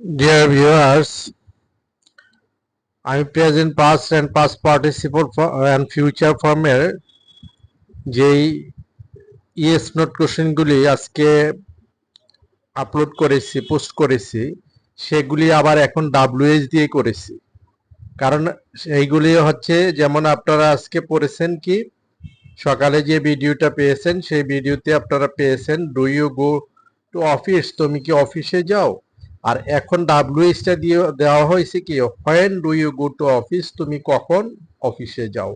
Dear viewers, আমি present past and past participle and future ফর্মের যেই ইয়েস নোট কোশ্চেনগুলি আজকে আপলোড করেছি পোস্ট করেছি সেগুলি আবার এখন ডাব্লিউএস দিয়ে করেছি। কারণ এইগুলি হচ্ছে যেমন আপনারা আজকে পড়েছেন কি সকালে যে ভিডিওটা পেয়েছেন সেই ভিডিওতে আপনারা পেয়েছেন do you go to office তুমি কি অফিসে যাও? আর এখন ডাব্লিউএসটা দিয়ে দেওয়া হয়েছে কি when do you go to office তুমি কখন অফিসে যাও?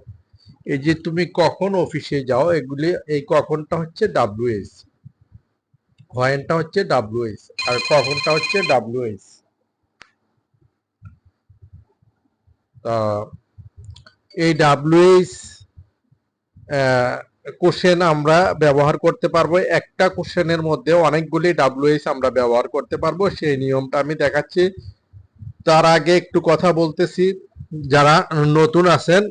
এই যে তুমি কখন অফিসে যাও, এগুলি, এই কখনটা হচ্ছে ডাব্লিউএস হোয়েনটা হচ্ছে ডাব্লিউএস আর কখনটা হচ্ছে ডাব্লিউএস এই ডাব্লিউএস কোশ্চেন আমরা ব্যবহার করতে পারব। একটা কোশ্চেনের মধ্যে অনেকগুলি ডাব্লিউএস আমরা ব্যবহার করতে পারব। সেই নিয়মটা আমি দেখাচ্ছি। তার আগে একটু কথা বলতেছি। যারা নতুন আছেন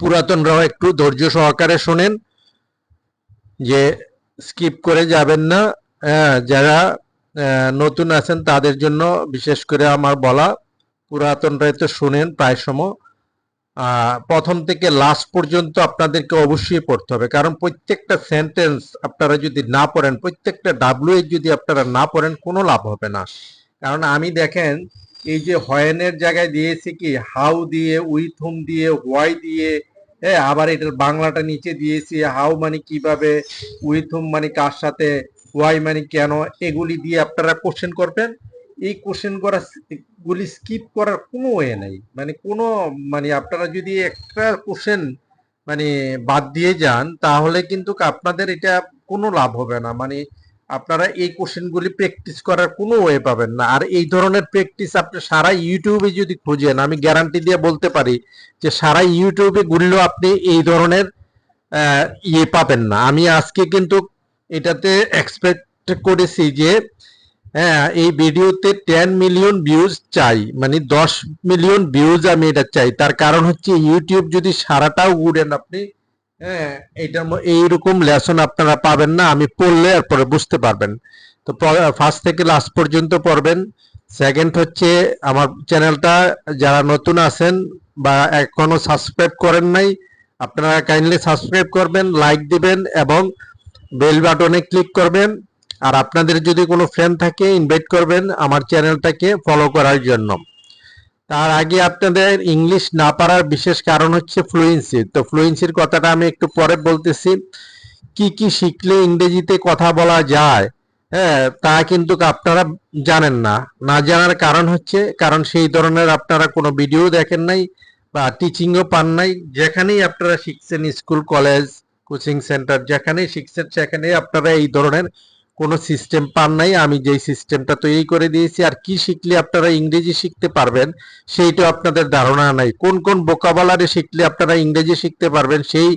পুরাতনরাও একটু ধৈর্য সহকারে শোনেন যে স্কিপ করে যাবেন না। হ্যাঁ, যারা নতুন আছেন তাদের জন্য বিশেষ করে আমার বলা পুরাতনরাই তো শোনেন প্রায় সময়। প্রথম থেকে লাস্ট পর্যন্ত আপনাদেরকে অবশ্যই পড়তে হবে। কারণ প্রত্যেকটা সেন্টেন্স আপনারা যদি না পড়েন, প্রত্যেকটা ডাব্লিউ যদি আপনারা না পড়েন, কোনো লাভ হবে না। কারণ আমি দেখেন, এই যে হয়েনের জায়গায় দিয়েছি কি, হাউ দিয়ে, উইথ হোম দিয়ে, হোয়াই দিয়ে হ্যাঁ আবার এটার বাংলাটা নিচে দিয়েছি, হাউ মানে কীভাবে, উইথ হোম মানে কার সাথে, হোয়াই মানে কেন, এগুলি দিয়ে আপনারা কোশ্চেন করবেন। এই কোশ্চেন করা গুলি স্কিপ করার কোনো ওয়ে নাই। মানে কোনো মানে আপনারা যদি একটা কোশ্চেন মানে বাদ দিয়ে যান, তাহলে কিন্তু আপনাদের এটা কোনো লাভ হবে না। মানে আপনারা এই কোশ্চেনগুলি প্র্যাকটিস করার কোনো ওয়ে পাবেন না। আর এই ধরনের প্র্যাকটিস আপনি সারা ইউটিউবে যদি খুঁজেন, আমি গ্যারান্টি দিয়ে বলতে পারি যে সারা ইউটিউবে ঘুরলেও আপনি এই ধরনের ইয়ে পাবেন না। আমি আজকে কিন্তু এটাতে এক্সপেক্ট করেছি যে হ্যাঁ এই ভিডিওতে টেন মিলিয়ন ভিউজ চাই। মানে দশ মিলিয়ন ভিউজ আমি এটা চাই। তার কারণ হচ্ছে ইউটিউব যদি সারাটাও ঘুরেন আপনি হ্যাঁ ম- এইরকম লেসন আপনারা পাবেন না। আমি পড়লে আর পরে বুঝতে পারবেন। তো ফার্স্ট থেকে লাস্ট পর্যন্ত পড়বেন। সেকেন্ড হচ্ছে আমার চ্যানেলটা যারা নতুন আছেন বা এখনও সাবস্ক্রাইব করেন নাই, আপনারা কাইন্ডলি সাবস্ক্রাইব করবেন লাইক দিবেন এবং বেল বাটনে ক্লিক করবেন। আর আপনাদের যদি কোনো ফ্রেন্ড থাকে ইনভাইট করবেন আমার চ্যানেলটাকে ফলো করার জন্য। তার আগে আপনাদের ইংলিশ না পারার বিশেষ কারণ হচ্ছে ফ্লুয়েন্সি তো ফ্লুয়েন্সির কথাটা আমি একটু পরে বলতেছি। কি কি শিখলে ইংরেজিতে কথা বলা যায়? হ্যাঁ তা কিন্তু আপনারা জানেন না। না জানার কারণ হচ্ছে, কারণ সেই ধরনের আপনারা কোনো ভিডিও দেখেন নাই বা টিচিংও পান নাই। যেখানেই আপনারা শিখছেন স্কুল কলেজ কোচিং সেন্টার যেখানেই শিখছেন, সেখানেই আপনারা এই ধরনের কোনো সিস্টেম পান নাই, আমি যেই সিস্টেমটা তৈরি করে দিয়েছি, আর কি শিখলে আপনারা ইংরেজি শিখতে পারবেন সেইটা আপনাদের ধারণা নাই। কোন কোন বোকাবলারে শিখলে আপনারা ইংরেজি শিখতে পারবেন, সেই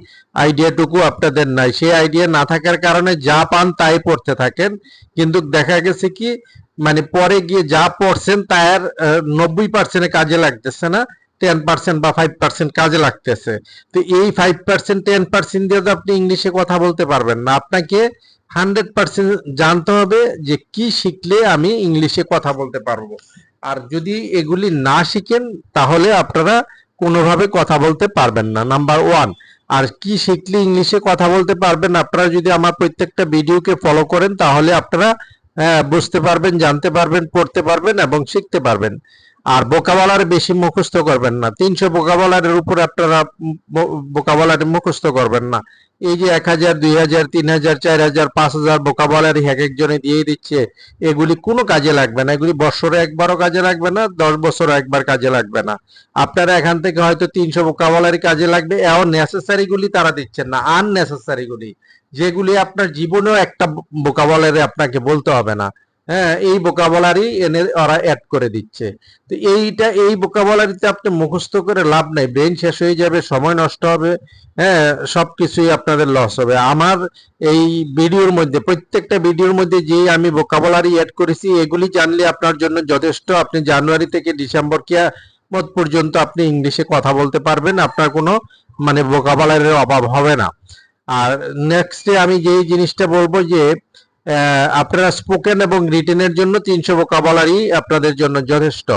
আইডিয়াটুকু আপনাদের নাই। সেই আইডিয়া না থাকার কারণে যা পান তাই পড়তে থাকেন। কিন্তু দেখা গেছে কি মানে পরে গিয়ে যা পড়ছেন তার নব্বই পার্সেন্টে কাজে লাগতেছে না টেন পার্সেন্ট বা ফাইভ পার্সেন্ট কাজে লাগতেছে। তো এই ফাইভ পার্সেন্ট টেন পার্সেন্ট দিয়ে তো আপনি ইংলিশে কথা বলতে পারবেন না। আপনাকে হান্ড্রেড পার্সেন্ট জানতে হবে যে কি শিখলে আমি ইংলিশে কথা বলতে পারব। আর যদি এগুলি না শিখেন, তাহলে আপনারা কোনোভাবে কথা বলতে পারবেন না। নাম্বার ওয়ান, আর কি শিখলে ইংলিশে কথা বলতে পারবেন আপনারা যদি আমার প্রত্যেকটা ভিডিওকে ফলো করেন, তাহলে আপনারা বুঝতে পারবেন, জানতে পারবেন, পড়তে পারবেন এবং শিখতে পারবেন। আর বোকাবলার বেশি মুখস্থ করবেন না। তিনশো বোকাবলারের উপরে আপনারা বোকাবলার মুখস্থ করবেন না। এই যে এক হাজার, দুই হাজার, তিন হাজার, চার হাজার, পাঁচ হাজার বোকাবলারি এক একজনে দিয়ে দিচ্ছে, এগুলি কোনো কাজে লাগবে না। এগুলি বছরে একবারও কাজে লাগবে না, দশ বছর একবার কাজে লাগবে না। আপনারা এখান থেকে হয়তো তিনশো বোকাবলারি কাজে লাগবে, এও নেসেসারি গুলি তারা দিচ্ছেন না আননেসেসারি গুলি। যেগুলি আপনার জীবনেও একটা বোকাবলারে আপনাকে বলতে হবে না। হ্যাঁ এই বোকাবলারি এনে ওরা অ্যাড করে দিচ্ছে। তো এইটা, এই বোকাবলারিতে আপনি মুখস্থ করে লাভ নাই। ব্রেন শেষ হয়ে যাবে, সময় নষ্ট হবে হ্যাঁ সবকিছুই আপনাদের লস হবে। আমার এই ভিডিওর মধ্যে, প্রত্যেকটা ভিডিওর মধ্যে যে আমি ভোকাবুলারি অ্যাড করেছি, এগুলি জানলে আপনার জন্য যথেষ্ট। আপনি জানুয়ারি থেকে ডিসেম্বর কি মত পর্যন্ত আপনি ইংলিশে কথা বলতে পারবেন, আপনার কোনো মানে ভোকাবুলারির অভাব হবে না। আর নেক্সটে আমি যে জিনিসটা বলব যে আপনারা স্পোকেন এবং রিটেনের জন্য তিনশো ভোকাবুলারি আপনাদের জন্য যথেষ্ট।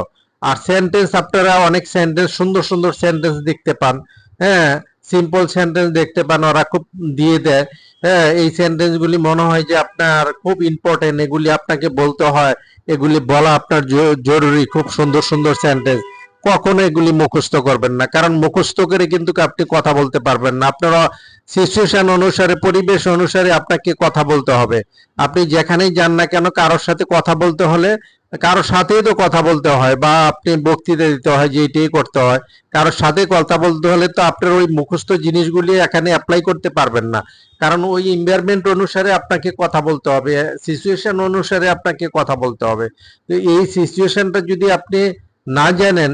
আর সেন্টেন্স আপনারা অনেক সেন্টেন্স সুন্দর সুন্দর সেন্টেন্স দেখতে পান। হ্যাঁ সিম্পল সেন্টেন্স দেখতে পান, ওরা খুব দিয়ে দেয়। হ্যাঁ এই সেন্টেন্সগুলি মনে হয় যে আপনার খুব ইম্পর্টেন্ট এগুলি আপনাকে বলতে হয়। এগুলি বলা আপনার জরুরি, খুব সুন্দর সুন্দর সেন্টেন্স কখনো এগুলি মুখস্থ করবেন না। কারণ মুখস্থ করে কিন্তু আপনি কথা বলতে পারবেন না। আপনারা সিচুয়েশন অনুসারে, পরিবেশ অনুসারে আপনাকে কথা বলতে হবে। আপনি যেখানেই যান না কেন, কারোর সাথে কথা বলতে হলে, কারোর সাথেই তো কথা বলতে হয় বা আপনি বক্তৃতা দিতে হয় যে এটাই করতে হয়। কারোর সাথে কথা বলতে হলে তো আপনার ওই মুখস্থ জিনিসগুলি এখানে অ্যাপ্লাই করতে পারবেন না। কারণ ওই এনভায়রনমেন্ট অনুসারে আপনাকে কথা বলতে হবে। সিচুয়েশন অনুসারে আপনাকে কথা বলতে হবে। তো এই সিচুয়েশনটা যদি আপনি না জানেন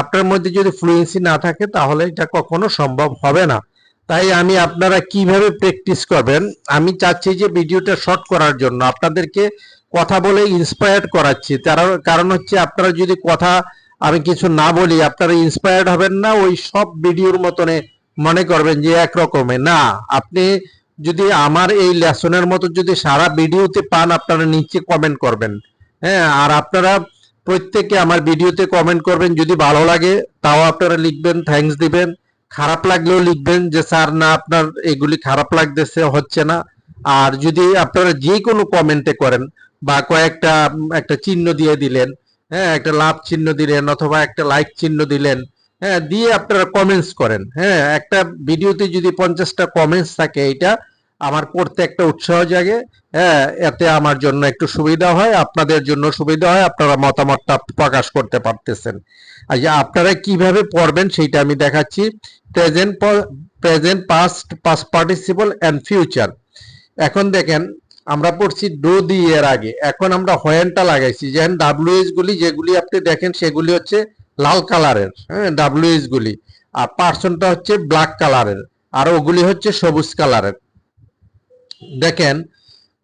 আপনার মধ্যে যদি ফ্লুয়েন্সি না থাকে, তাহলে এটা কখনো সম্ভব হবে না। তাই আমি আপনারা কীভাবে প্র্যাকটিস করবেন, আমি চাচ্ছি যে ভিডিওটা শর্ট করার জন্য। আপনাদেরকে কথা বলে ইন্সপায়ার্ড করাচ্ছি। তার, কারণ হচ্ছে আপনারা যদি কথা আমি কিছু না বলি, আপনারা ইন্সপায়ার্ড হবেন না, ওই সব ভিডিওর মতনে মনে করবেন যে এক রকমের না, আপনি যদি আমার এই লেসনের মতো যদি সারা ভিডিওতে পান, আপনারা নিচে কমেন্ট করবেন। হ্যাঁ আর আপনারা প্রত্যেকে আমার ভিডিওতে কমেন্ট করবেন, যদি ভালো লাগে, তাও আপনারা লিখবেন থ্যাঙ্কস দিবেন। খারাপ লাগলেও লিখবেন যে, স্যার, না, আপনার এগুলি খারাপ লাগতেছে, হচ্ছে না। আর যদি আপনারা যে কোনো কমেন্টে করেন, বা কয়েকটা, একটা চিহ্ন দিয়ে দিলেন হ্যাঁ একটা লাভ চিহ্ন দিলেন, অথবা একটা লাইক চিহ্ন দিলেন হ্যাঁ দিয়ে আপনারা কমেন্টস করেন হ্যাঁ। একটা ভিডিওতে যদি পঞ্চাশটা কমেন্টস থাকে এটা আমার পড়তে একটা উৎসাহ জাগে হ্যাঁ এতে আমার জন্য একটু সুবিধা হয়, আপনাদের জন্য সুবিধা হয়, আপনারা মতামতটা প্রকাশ করতে পারতেছেন। আচ্ছা আপনারা কীভাবে পড়বেন সেইটা আমি দেখাচ্ছি। Present present past past participle and future. এখন দেখেন, আমরা পড়ছি ডো দিয়ে এর আগে। এখন আমরা হয়েনটা লাগাইছি। যেমন ডাব্লিউএস গুলি যেগুলি আপনি দেখেন, সেগুলি হচ্ছে লাল কালারের হ্যাঁ ডাব্লিউএস গুলি। আর পার্সনটা হচ্ছে ব্ল্যাক কালারের। আর ওগুলি হচ্ছে সবুজ কালারের। দেখেন,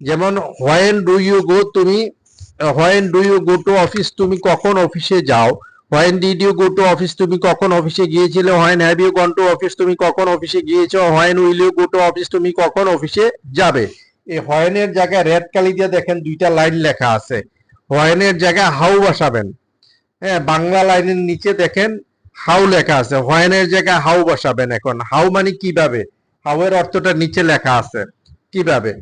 যেমন হোয়েন ডু ইউ গো তুমি when do you go to office তুমি কখন অফিসে যাও? When did you go to office তুমি কখন অফিসে গিয়েছিলে? When have you gone to office তুমি কখন অফিসে গিয়েছো? When will you go to office তুমি কখন অফিসে যাবে? এই হোয়েনের জায়গায় রেড কালি দিয়ে দেখেন দুইটা লাইন লেখা আছে। হোয়েনের জায়গায় হাউ বসাবেন। হ্যাঁ বাংলা লাইনের নিচে দেখেন হাউ লেখা আছে। হোয়েনের জায়গায় হাউ বসাবেন এখন। হাউ মানে কীভাবে? হাউ এর অর্থটা নিচে লেখা আছে। কীভাবে?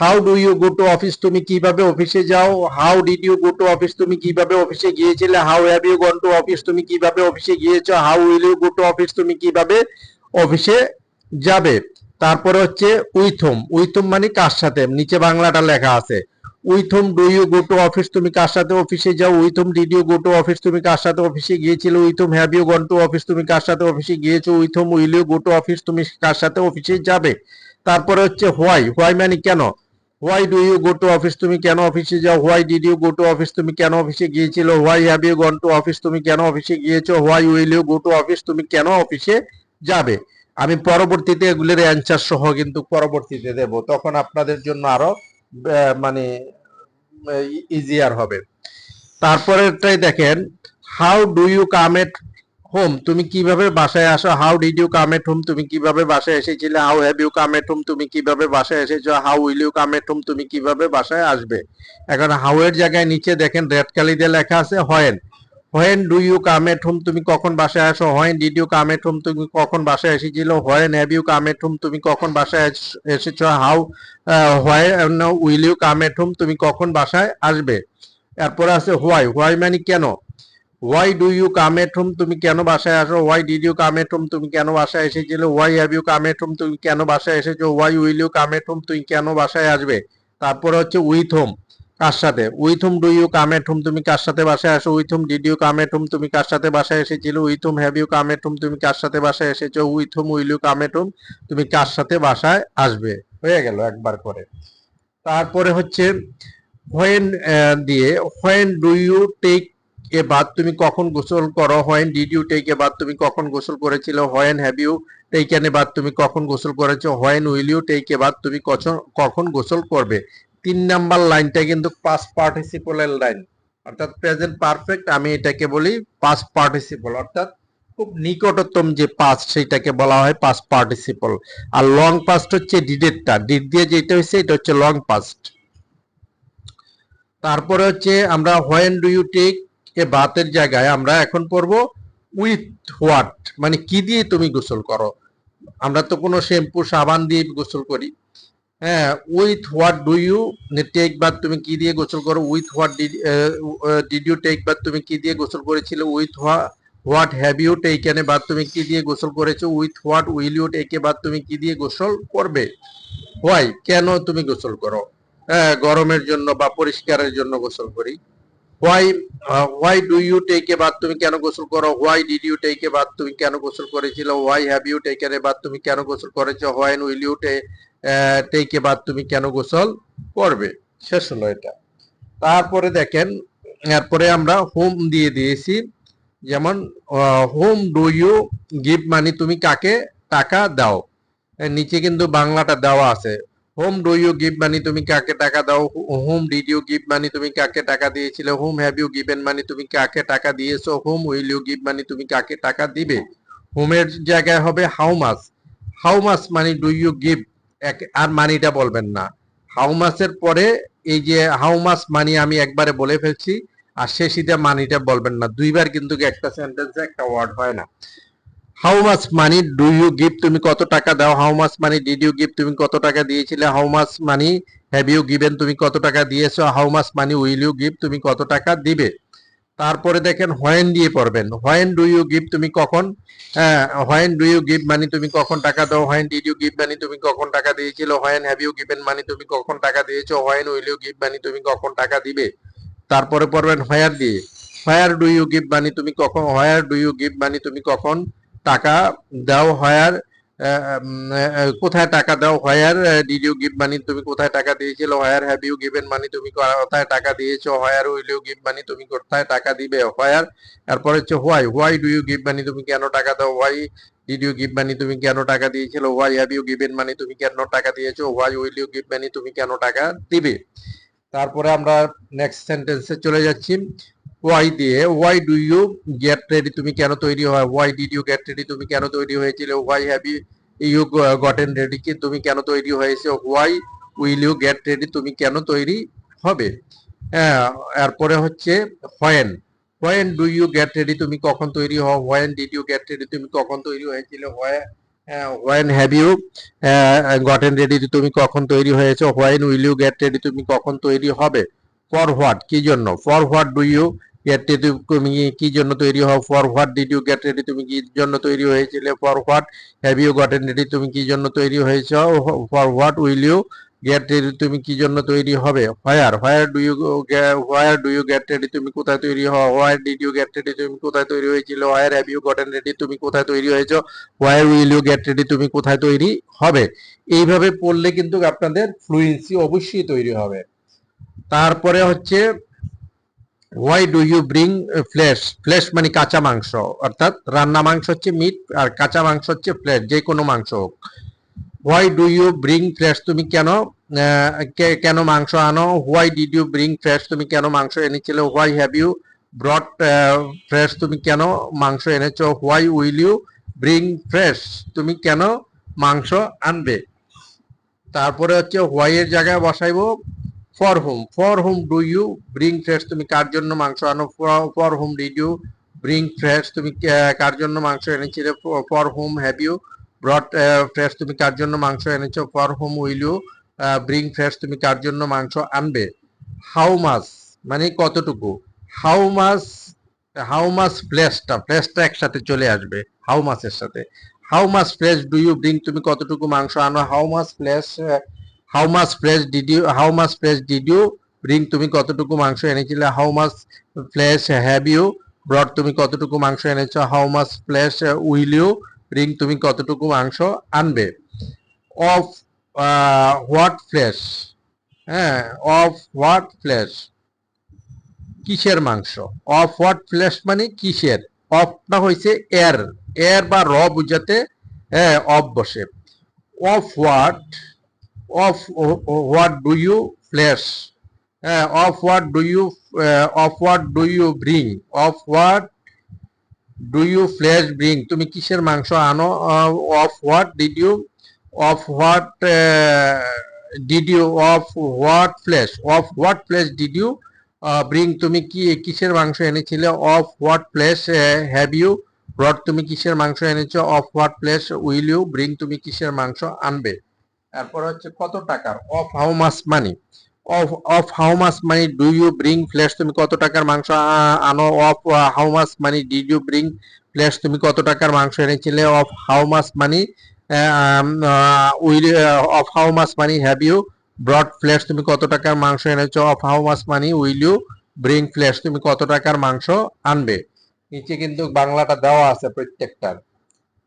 How do you go to office তুমি কীভাবে অফিসে যাও? How did you go to office তুমি কীভাবে অফিসে গিয়েছিলে? How have you gone to office তুমি কীভাবে অফিসে গিয়েছো? How will you go to office তুমি কীভাবে অফিসে যাবে? তারপরে হচ্ছে উইথম উইথম মানে কার সাথে? নিচে বাংলাটা লেখা আছে। With whom do you go to office তুমি কার সাথে অফিসে যাও? With whom did you go to office তুমি কার সাথে অফিসে গিয়েছিলে? With whom have you gone to office তুমি কার সাথে অফিসে গিয়েছো? With whom will you go to office তুমি কার সাথে অফিসে যাবে? তারপরে হচ্ছে হোয়াই হোয়াই মানে কেন? Why do you go to office তুমি কেন অফিসে যাও? Why did you go to office তুমি কেন অফিসে গিয়েছিল? Why have you gone to office তুমি কেন অফিসে গিয়েছো? Why will you go to office তুমি কেন অফিসে যাবে? আমি পরবর্তীতে এগুলির অ্যান্সার সহ কিন্তু পরবর্তীতে দেব। তখন আপনাদের জন্য আরও মানে ইজিয়ার হবে। তারপরেরটাই দেখেন how do you come at home, তুমি কীভাবে বাসায় আসো? How did you come at home তুমি কীভাবে বাসায় এসেছিলে? How have you come at home তুমি কীভাবে বাসায় এসেছ? How will you come at home তুমি কীভাবে বাসায় আসবে? এখন হাউ এর জায়গায় নিচে দেখেন রেড কালি দিয়ে লেখা আছে when when do you come at home তুমি কখন বাসায় আসো? When did you come at home তুমি কখন বাসায় এসেছিল? When have you come at home তুমি কখন বাসায় এস- এসেছ? How when will you come at home তুমি কখন বাসায় আসবে? এরপরে আছে হোয়াই হোয়াই মানে কেন? Why do you come at home তুমি কেন বাসায় আসো? Why did you come at home তুমি কেন বাসায় এসেছিলে? Why have you come at home তুমি কেন বাসায় এসেছ? Why will you come at home তুমি কেন বাসায় আসবে? তারপরে হচ্ছে উইথ হোম কার সাথে? With whom do you come at home তুমি কার সাথে বাসায় আসো? With whom did you come at home তুমি কার সাথে বাসায় এসেছিলে? With whom have you come at home তুমি কার সাথে বাসায় এসেছ? With whom will you come at home তুমি কার সাথে বাসায় আসবে? হয়ে গেল একবার করে। তারপরে হচ্ছে হোয়েন দিয়ে when do you take a bath তুমি কখন গোসল করো? When did you take a bath তুমি কখন গোসল করেছিল? When have you taken a bath তুমি কখন গোসল করেছ? When will you take a bath তুমি কখন গোসল করবে? তিন নাম্বার লাইনটা কিন্তু পাস্ট পার্টিসিপলের লাইন। অর্থাৎ প্রেজেন্ট পারফেক্ট আমি এটাকে বলি পাস্ট পার্টিসিপল অর্থাৎ খুব নিকটতম যে পাস্ট সেটাকে বলা হয় পাস্ট পার্টিসিপল আর লং পাস্ট হচ্ছে ডিডেটটা ডিড দিয়ে যেটা হচ্ছে এটা হচ্ছে লং পাস্ট তারপরে হচ্ছে আমরা when do you take a বাতের জায়গায় আমরা এখন পড়ব উইথ হোয়াট? মানে কি দিয়ে তুমি গোসল করো? আমরা তো কোনো শ্যাম্পু, সাবান দিয়ে গোসল করি। হ্যাঁ with what do you? Take bath তুমি কি দিয়ে গোসল করো? With what did you take bath তুমি কি দিয়ে গোসল করেছিলে? With what have you taken bath তুমি কি দিয়ে গোসল করেছ? With what will you take a bath তুমি কি দিয়ে গোসল করবে? হোয়াই? কেন তুমি গোসল করো? হ্যাঁ গরমের জন্য বা পরিষ্কারের জন্য গোসল করি। Why why do you take a bath তুমি কেন গোসল করো? Why did you take a bath তুমি কেন গোসল করেছিল? Why have you taken a bath তুমি কেন গোসল করেছ? Why will you take a bath তুমি কেন গোসল করবে? শেষ হলো এটা। তারপরে দেখেন, এরপরে আমরা হোম দিয়ে দিয়েছি। যেমন whom do you give money তুমি কাকে টাকা দাও? নিচে কিন্তু বাংলাটা দেওয়া আছে। Whom do you give money তুমি কাকে টাকা দাও? Whom did you give money তুমি কাকে টাকা দিয়েছিলে? Whom have you given money তুমি কাকে টাকা দিয়েছ? Whom will you give money তুমি কাকে টাকা দিবে? হোমের জায়গায় হবে how much how much money do you give আর মানিটা বলবেন না। হাউ মাসের পরে এই যে হাউ মাস মানি আমি একবারে বলে ফেলছি, আর শেষিতে মানিটা বলবেন না। দুইবার কিন্তু একটা সেন্টেন্সে একটা ওয়ার্ড হয় না। How much money do you give তুমি কত টাকা দাও? How much money did you give তুমি কত টাকা দিয়েছিলে? How much money have you given তুমি কত টাকা দিয়েছ? How much money will you give তুমি কত টাকা দিবে? তারপরে দেখেন হোয়েন দিয়ে পড়বেন। হোয়েন ডু ইউ গিভ তুমি কখন when do you give money তুমি কখন টাকা দাও? When did you give money তুমি কখন টাকা দিয়েছিল? When have you given money তুমি কখন টাকা দিয়েছ? When will you give money তুমি কখন টাকা দিবে? তারপরে পড়বেন হোয়ার দিয়ে। Where do you give money তুমি কখন where do you give money তুমি কখন টাকা দাও হোয়ার কোথায় টাকা দাও where did you give money তুমি কোথায় টাকা দিয়েছিল? Where have you given money তুমি কোথায় টাকা দিয়েছ? Where will you give money তুমি কোথায় টাকা দিবে? হোয়ার, তারপরে হচ্ছে why why do you give money তুমি কেন টাকা দাও? Why did you give money তুমি কেন টাকা দিয়েছিল? Why have you given money তুমি কেন টাকা দিয়েছ? Why will you give money তুমি কেন টাকা দিবে? তারপরে আমরা নেক্সট সেন্টেন্সে চলে যাচ্ছি। ওয়াই দিয়ে why do you get ready তুমি কেন তৈরি হয় why did you get ready তুমি কেন তৈরি হয়েছিল? Why have you gotten ready কি তুমি কেন তৈরি হয়েছে? Why will you get ready তুমি কেন তৈরি হবে? এরপরে হচ্ছে when when do you get ready তুমি কখন তৈরি হও? When did you get ready তুমি কখন তৈরি হয়েছিল? When have you gotten ready তুমি কখন তৈরি হয়েছে? When will you get ready তুমি কখন তৈরি হবে? ফর হোয়াট কি জন্য? For what do you get ready তুমি কি জন্য তৈরি হও for what did you get ready তুমি কি জন্য তৈরি হয়েছিলে for what have you gotten ready তুমি কি জন্য তৈরি হয়েছ for what will you get ready তুমি কি জন্য তৈরি হবে where where do you where do you get ready তুমি কোথায় তৈরি হও where did you get ready তুমি কোথায় তৈরি হয়েছিল where have you gotten ready তুমি কোথায় তৈরি হয়েছো where will you get ready তুমি কোথায় তৈরি হবে, এইভাবে পড়লে কিন্তু আপনাদের ফ্লুয়েন্সি অবশ্যই তৈরি হবে। তারপরে হচ্ছে why do you bring flesh flesh মানে কাঁচা মাংস, অর্থাৎ রান্না মাংস হচ্ছে মিট আর কাঁচা মাংস হচ্ছে ফ্লেশ যে কোনো মাংস হোক। Why do you bring flesh তুমি কেন কেন মাংস আনো? Why did you bring flesh তুমি কেন মাংস এনেছিলে? Why have you brought flesh তুমি কেন মাংস এনেছো? Why will you bring flesh তুমি কেন মাংস আনবে? তারপরে হচ্ছে হোয়াই এর জায়গায় বসাইবো। For whom for whom do you bring flesh তুমি কার জন্য মাংস আনো? For whom did you bring flesh তুমি কার জন্য মাংস এনেছিলে for whom have you brought flesh তুমি কার জন্য মাংস এনেছো? For whom will you bring flesh তুমি কার জন্য মাংস আনবে? হাউ মাস মানে কতটুকু? হাউ মাস হাউ মাস ফ্লেশটা ফ্লেশটা একসাথে চলে আসবে হাউ মাসের সাথে। How much flesh do you bring তুমি কতটুকু মাংস আনো? How much flesh how much flesh did you how much flesh did you bring তুমি কতটুকু মাংস এনেছিলে? How much flesh have you brought তুমি কতটুকু মাংস এনেছো? How much flesh will you bring তুমি কতটুকু মাংস আনবে? অফ হোয়াট ফ্লেশ হ্যাঁ অফ হোয়াট ফ্লেশ কিসের মাংস? অফ হোয়াট ফ্লেশ মানে কিসের? অফটা হয়েছে এর এর বা র বুঝাতে হ্যাঁ অফ বসে। Of what of what do you flesh of what do you of what do you bring of what do you flesh bring তুমি কিসের মাংস আনো? Of what did you of what did you of what flesh of what flesh did you bring তুমি কি কিসের মাংস এনেছিলে? Of what place have you brought তুমি কিসের মাংস এনেছো? Of what place will you bring তুমি কিসের মাংস আনবে? তারপর হচ্ছে কত টাকার of how much money of of how much money do you bring flesh তুমি কত টাকার মাংস আনো? Of how much money did you bring flesh তুমি কত টাকার মাংস এনেছিলে? Of how much money will of how much money have you brought flesh তুমি কত টাকার মাংস এনেছো? Of how much money will you bring flesh তুমি কত টাকার মাংস আনবে? নিচে কিন্তু বাংলাটা দেওয়া আছে প্রত্যেকটার।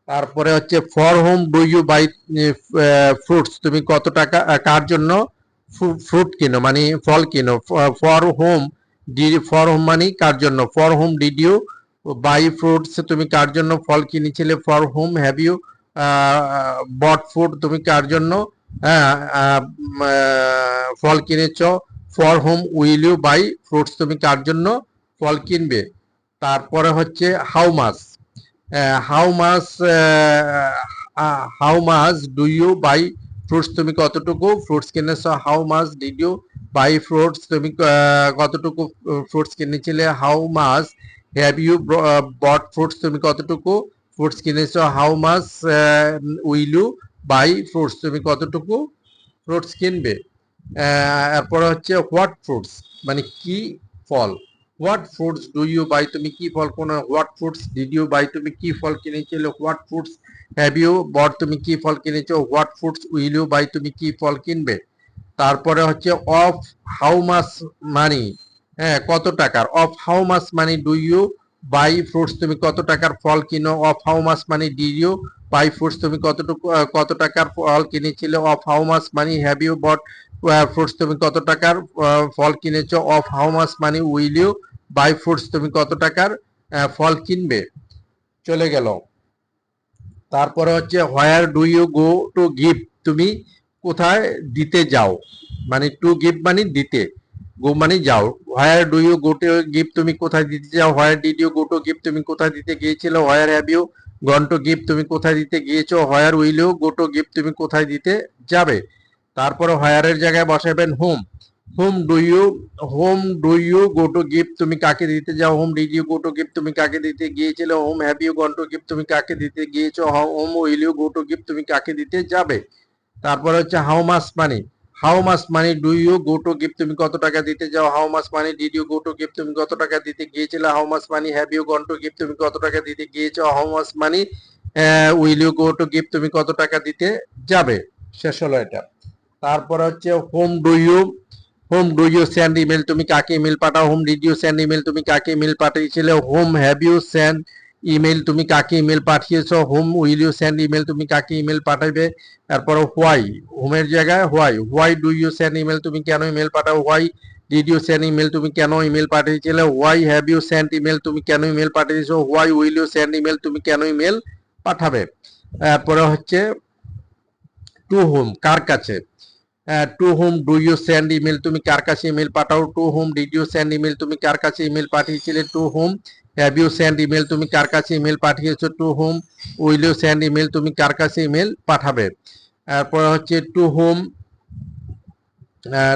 তারপরে হচ্ছে for whom do you buy fruits তুমি কত টাকা কার জন্য ফ্রুট কিনো? মানে ফল কিনো? For whom did for whom মানে কার জন্য? For whom did you buy fruits তুমি কার জন্য ফল কিনেছিলে? For whom have you bought food তুমি কার জন্য ফল কিনেছ? For whom will you buy fruits তুমি কার জন্য ফল কিনবে? তারপরে হচ্ছে how much how much how much do you buy fruits তুমি কতটুকু ফ্রুটস কিনেছো? How much did you buy fruits তুমি কতটুকু fruits কিনেছিলে? How much have you bought fruits তুমি কতটুকু ফ্রুটস কিনেছো? How much will you buy fruits তুমি কতটুকু ফ্রুটস কিনবে? আহ, এরপরে হচ্ছে হোয়াট ফ্রুটস মানে কি ফল? What fruits do you buy তুমি কি ফল কোন what fruits did you buy তুমি কি ফল কিনেছিলে? What fruits have you bought তুমি কি ফল কিনেছো? What fruits will you buy তুমি কি ফল কিনবে? তারপরে হচ্ছে অফ হাউ মাস মানি হ্যাঁ কত টাকার? Of how much money do you buy fruits তুমি কত টাকার ফল কিনো? Of how much money did you buy fruits তুমি কতটুকু কত টাকার ফল কিনেছিলে? Of how much money have you bought fruits তুমি কত টাকার ফল কিনেছো? Of how much money will you buy fruits তুমি কত টাকার ফল কিনবে? চলে গেল। তারপরে হচ্ছে where do you go to give তুমি কোথায় দিতে যাও? মানে টু গিভ মানে দিতে গো মানে যাও। Where do you go to give তুমি কোথায় দিতে যাও? Where did you go to give তুমি কোথায় দিতে গিয়েছিলে? Where have you gone to give তুমি কোথায় দিতে গিয়েছো? Where will you go to give তুমি কোথায় দিতে যাবে? তারপরে হোয়ারের জায়গায় বসাবেন whom whom do you whom do you go to give তুমি কাকে দিতে যাও? Whom did you go to give তুমি কাকে দিতে গিয়েছিলে? Whom have you gone to give তুমি কাকে দিতে গিয়েছো? Whom will you go to give তুমি কাকে দিতে যাবে? তারপরে হচ্ছে how much money how much money do you go to give তুমি কত টাকা দিতে যাও? How much money did you go to give তুমি কত টাকা দিতে গিয়েছিলে? How much money have you gone to give তুমি কত টাকা দিতে গিয়েছো? How much money will you go to give তুমি কত টাকা দিতে যাবে? শেষ হলো এটা। তারপর হচ্ছে whom do you whom do you send email তুমি কাকে email Pathao? Whom did you send email তুমি কাকে email পাঠিয়েছিলে? Whom have you send email তুমি কাকে email পাঠিয়েছ? Whom will you send email তুমি কাকে ইমেল পাঠাবে তারপরে হোয়াই হোমের জায়গায় why why do you send email তুমি কেন email Pathao? Why did you send email তুমি কেন email পাঠিয়েছিলে? Why have you send email তুমি কেন email পাঠিয়েছো? Why will you send email তুমি কেন ইমেল পাঠাবে? তারপরে হচ্ছে টু হোম কার কাছে? To whom do you send email তুমি কার কাছে email Pathao? To whom did you send email তুমি কার কাছে email পাঠিয়েছিলে? To whom have you send email তুমি কার কাছে email পাঠিয়েছো? To whom will you send email তুমি কার কাছে ইমেল পাঠাবে? তারপর হচ্ছে to whom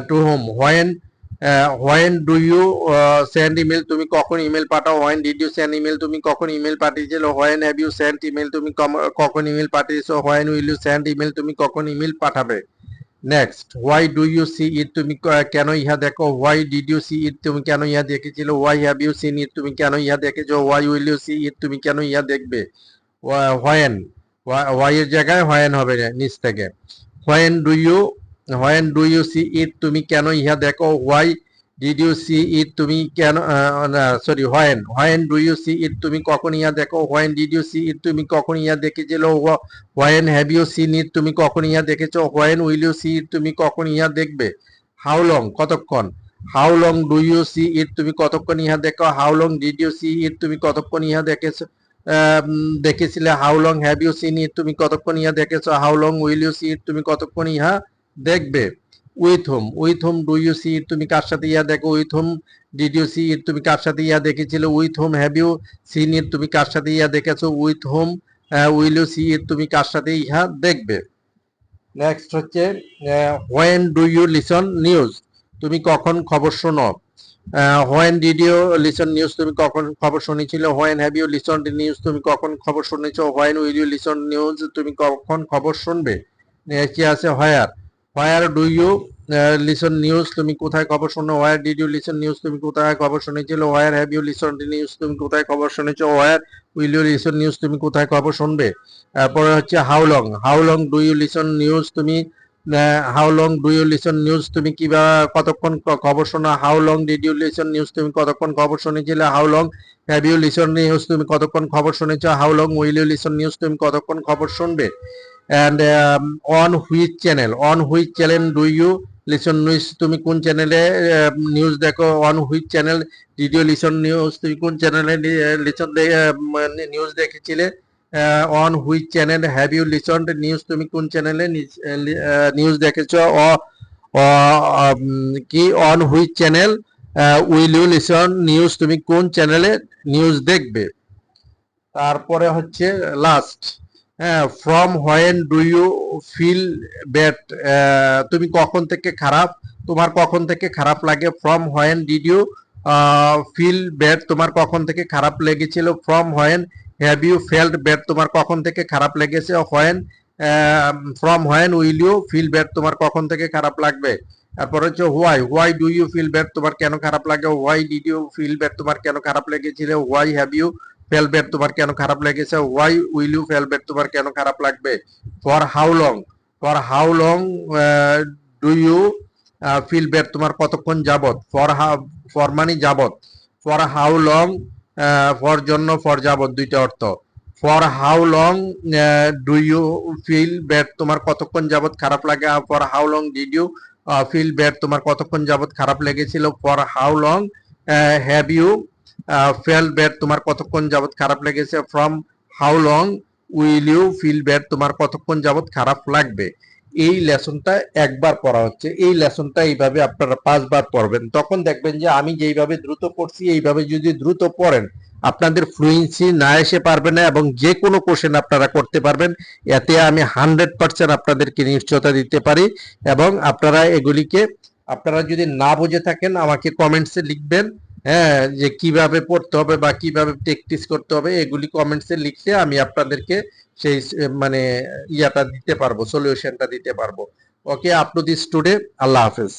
to whom when when do you send email তুমি কখন email Pathao? When did you send email তুমি কখন email পাঠিয়েছিলে? When have you send email তুমি কখন email পাঠিয়েছো? When will you send email তুমি কখন ইমেল পাঠাবে? Next why do you see it তুমি কেন ইহা দেখো why did you see it তুমি কেন ইহা দেখেছিল why have you seen it তুমি কেন ইহা দেখেছ why will you see it তুমি কেন ইহা দেখবে হোয়েন হোয়াই এর জায়গায় হোয়েন হবে নিচ থেকে when do you when do you see it তুমি কেন ইহা দেখো why did you see it তুমি কেন sorry when when do you see it তুমি কখন ইহা দেখো when did you see it তুমি কখন ইহা দেখেছিল? When have you seen it তুমি কখন ইহা দেখেছ? When will you see it তুমি কখন ইহা দেখবে? হাউ লং কতক্ষণ? How long do you see it তুমি কতক্ষণ ইহা দেখো? How long did you see it তুমি কতক্ষণ ইহা দেখেছ? দেখেছিলে? How long have you seen it তুমি কতক্ষণ ইহা দেখেছ? How long will you see it তুমি কতক্ষণ ইহা দেখবে? With whom with whom do you see it তুমি কার সাথে ইহা দেখো? With whom did you see it তুমি কার সাথে ইহা দেখেছিলে? With whom have you seen it তুমি কার সাথে ইহা দেখেছ? With whom will you see it তুমি কার সাথে ইহা দেখবে? নেক্সট হচ্ছে when do you listen news তুমি কখন খবর শোনো? When did you listen news তুমি কখন খবর শুনেছিলে? When have you listen news তুমি কখন খবর শুনেছো? When will you listen news তুমি কখন খবর শুনবে? কি আছে where where do you listen news তুমি কোথায় খবর শোনো? Where did you listen news তুমি কোথায় খবর শুনেছিলে? Where have you listen news তুমি কোথায় খবর শুনেছো? Where will you listen news তুমি কোথায় খবর শুনবে? তারপরে হচ্ছে how long how long do you listen news তুমি how long do you listen news তুমি কিবা কতক্ষণ খবর শোনো? How long did you listen news তুমি কতক্ষণ খবর শুনেছিলে? How long have you listen news তুমি কতক্ষণ খবর শুনেছো? How long will you listen news তুমি কতক্ষণ খবর শুনবে? And on which channel on which channel do you listen news তুমি কোন চ্যানেলে নিউজ দেখো? On which channel you listen news তুমি কোন চ্যানেলে লিসন নিউজ দেখেছিলে? On which channel have you listen news তুমি কোন চ্যানেলে নিউজ দেখেছ? কি on which channel will you listen news তুমি কোন চ্যানেলে নিউজ দেখবে? তারপরে হচ্ছে last from when do you feel bad তুমি কখন থেকে খারাপ? তোমার কখন থেকে খারাপ লাগে? From when did you feel bad তোমার কখন থেকে খারাপ লেগেছিল? From when have you felt bad তোমার কখন থেকে খারাপ লেগেছে? When from when will you feel bad তোমার কখন থেকে খারাপ লাগবে? তারপর হচ্ছে why why do you feel bad তোমার কেন খারাপ লাগে? Why did you feel bad তোমার কেন খারাপ লেগেছিল? Why have you fell bad তোমার কেন খারাপ লেগেছে? Why will you fell bad তোমার কেন খারাপ লাগবে? For how long for how long do you feel bad তোমার কতক্ষণ যাবত ফর হাউ ফর মানি যাবত ফর হাউ লং ফর জন্য ফর যাবত দুইটা অর্থ। For how long do you feel bad তোমার কতক্ষণ যাবত খারাপ লাগে? For how long did you feel bad তোমার কতক্ষণ যাবত খারাপ লেগেছিল? For how long have you fell bad তোমার কতক্ষণ যাবৎ খারাপ লেগেছে? From how long will you feel bad তোমার কতক্ষণ যাবৎ খারাপ লাগবে? এই লেসনটা একবার পড়া হচ্ছে। এই লেসনটা এইভাবে আপনারা পাঁচবার পড়বেন। তখন দেখবেন যে আমি যেইভাবে দ্রুত পড়ছি, এইভাবে যদি দ্রুত পড়েন, আপনাদের ফ্লুয়েন্সি না এসে পারবে না এবং যে কোনো কোশ্চেন আপনারা করতে পারবেন, এতে আমি হান্ড্রেড পার্সেন্ট আপনাদেরকে নিশ্চয়তা দিতে পারি এবং আপনারা এগুলিকে, আপনারা যদি না বুঝে থাকেন, আমাকে কমেন্টসে লিখবেন। হ্যাঁ যে কীভাবে পড়তে হবে বা কীভাবে প্র্যাকটিস করতে হবে, এগুলি কমেন্টসে লিখলে আমি আপনাদেরকে সেই মানে ইয়াটা দিতে পারব সলিউশনটা দিতে পারব। Okay up to this today আল্লাহ হাফেজ।